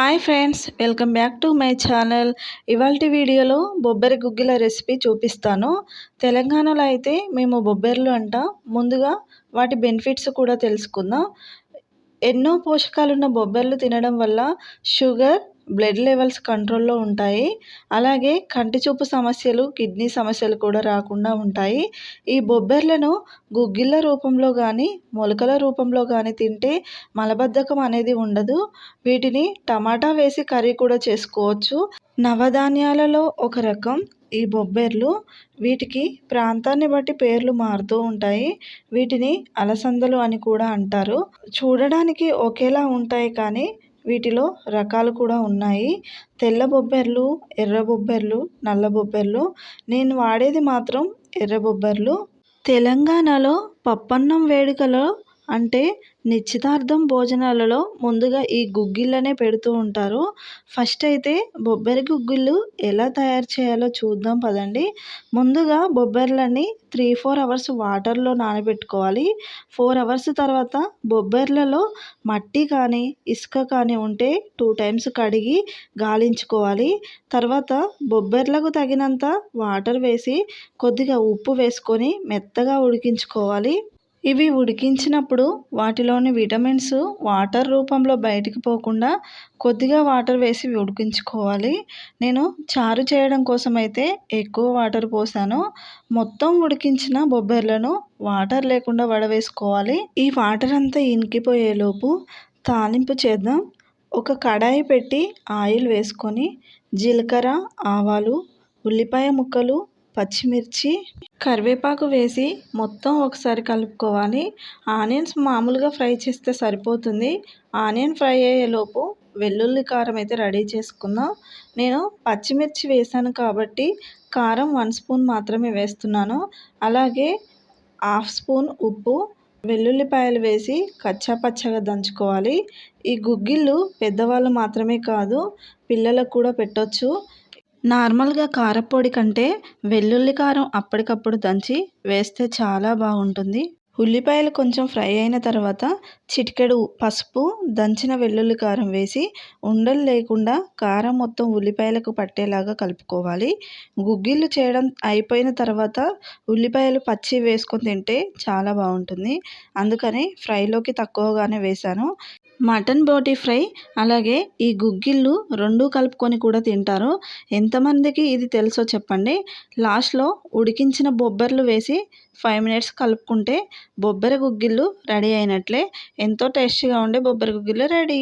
Hi friends welcome back to my channel. ఇవాళ వీడియోలో బొబ్బరి గుగ్గిల recipe చూపిస్తాను. తెలంగాణలో అయితే మేము బొబ్బెర్లు అంట ముందుగా వాటి బెనిఫిట్స్ కూడా తెలుసుకుందాం. ఎన్నో పోషకాలున్న బొబ్బర్లు తినడం వల్ల షుగర్ బ్లడ్ లెవెల్స్ కంట్రోల్లో ఉంటాయి. అలాగే కంటి చూపు సమస్యలు కిడ్నీ సమస్యలు కూడా రాకుండా ఉంటాయి. ఈ బొబ్బెర్లను గుగ్గిళ్ళ రూపంలో కానీ మొలకల రూపంలో కానీ తింటే మలబద్ధకం అనేది ఉండదు. వీటిని టమాటా వేసి కర్రీ కూడా చేసుకోవచ్చు. నవధాన్యాలలో ఒక రకం ఈ బొబ్బెర్లు. వీటికి ప్రాంతాన్ని బట్టి పేర్లు మారుతూ ఉంటాయి. వీటిని అలసందలు అని కూడా అంటారు. చూడడానికి ఒకేలా ఉంటాయి కానీ వీటిలో రకాలు కూడా ఉన్నాయి. తెల్ల బొబ్బర్లు ఎర్ర బొబ్బర్లు నల్ల బొబ్బెర్లు. నేను వాడేది మాత్రం ఎర్ర బొబ్బర్లు. తెలంగాణలో పప్పన్నం వేడుకలో అంటే నిశ్చితార్థం భోజనాలలో ముందుగా ఈ గుగ్గిళ్ళనే పెడుతూ ఉంటారు. ఫస్ట్ అయితే బొబ్బరి గుగ్గిళ్ళు ఎలా తయారు చేయాలో చూద్దాం పదండి. ముందుగా బొబ్బర్లని త్రీ ఫోర్ అవర్స్ వాటర్లో నానబెట్టుకోవాలి. ఫోర్ అవర్స్ తర్వాత బొబ్బర్లలో మట్టి కానీ ఇసుక కానీ ఉంటే టూ టైమ్స్ కడిగి గాలించుకోవాలి. తర్వాత బొబ్బర్లకు తగినంత వాటర్ వేసి కొద్దిగా ఉప్పు వేసుకొని మెత్తగా ఉడికించుకోవాలి. ఇవి ఉడికించినప్పుడు వాటిలోని విటమిన్స్ వాటర్ రూపంలో బయటికి పోకుండా కొద్దిగా వాటర్ వేసి ఉడికించుకోవాలి. నేను చారు చేయడం కోసం అయితే ఎక్కువ వాటర్ పోసాను. మొత్తం ఉడికించిన బొబ్బర్లను వాటర్ లేకుండా వడవేసుకోవాలి. ఈ వాటర్ అంతా ఇనికిపోయేలోపు తాలింపు చేద్దాం. ఒక కడాయి పెట్టి ఆయిల్ వేసుకొని జీలకర్ర ఆవాలు ఉల్లిపాయ ముక్కలు పచ్చిమిర్చి కరివేపాకు వేసి మొత్తం ఒకసారి కలుపుకోవాలి. ఆనియన్స్ మామూలుగా ఫ్రై చేస్తే సరిపోతుంది. ఆనియన్ ఫ్రై అయ్యేలోపు వెల్లుల్లి కారం అయితే రెడీ చేసుకుందాం. నేను పచ్చిమిర్చి వేసాను కాబట్టి కారం వన్ స్పూన్ మాత్రమే వేస్తున్నాను. అలాగే హాఫ్ స్పూన్ ఉప్పు వెల్లుల్లిపాయలు వేసి కచ్చా పచ్చగా దంచుకోవాలి. ఈ గుగ్గిళ్ళు పెద్దవాళ్ళు మాత్రమే కాదు పిల్లలకు కూడా పెట్టొచ్చు. నార్మల్గా కారపొడి కంటే వెల్లుల్లి కారం అప్పటికప్పుడు దంచి వేస్తే చాలా బాగుంటుంది. ఉల్లిపాయలు కొంచెం ఫ్రై అయిన తర్వాత చిటికెడు పసుపు దంచిన వెల్లుల్లి కారం వేసి ఉండలు లేకుండా కారం మొత్తం ఉల్లిపాయలకు పట్టేలాగా కలుపుకోవాలి. గుగ్గిళ్ళు చేయడం అయిపోయిన తర్వాత ఉల్లిపాయలు పచ్చి వేసుకొని తింటే చాలా బాగుంటుంది. అందుకని ఫ్రైలోకి తక్కువగానే వేశాను. మటన్ బోటీ ఫ్రై అలాగే ఈ గుగ్గిళ్ళు రెండు కలుపుకొని కూడా తింటారు. ఎంతమందికి ఇది తెలుసో చెప్పండి. లాస్ట్లో ఉడికించిన బొబ్బర్లు వేసి ఫైవ్ మినిట్స్ కలుపుకుంటే బొబ్బరి గుగ్గిళ్ళు రెడీ అయినట్లే. ఎంతో టేస్టీగా ఉండే బొబ్బరి గుగ్గిళ్ళు రెడీ.